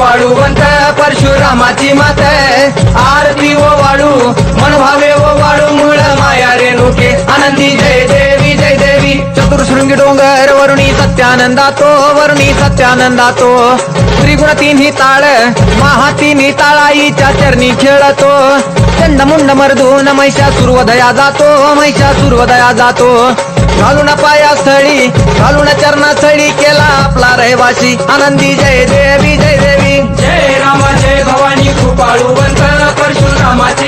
वाळूवंत परशुरामाची मात आरती व मन भावे व वाडू मूळ माया रेणुके आनंदी जय देवी जय देवी. चतुर्शृंगी डोंगर वरुणी सत्यानंदा तो वरुणी सत्यानंदा तो. त्रिगुण तिन्ही ताळ महा तिन्ही ताळाईच्या चरणी खेळतो. चंद मुंड मर्दून मैशा सूर्वदया जातो मैशा सूर्वदया जातो. घालून पाया सळी घालून चरणा सळी केला आपला रहिवासी. आनंदी जय देवी जय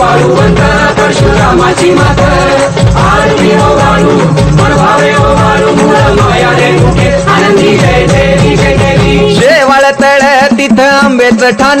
भवानी परशुरामाची मात आरती हो वाळू मन हो ओ वाळू मूळ माया रेणुके आनंदी जय देवी जय देवी शेवाळ तळ तिथं आंबेच ठाण.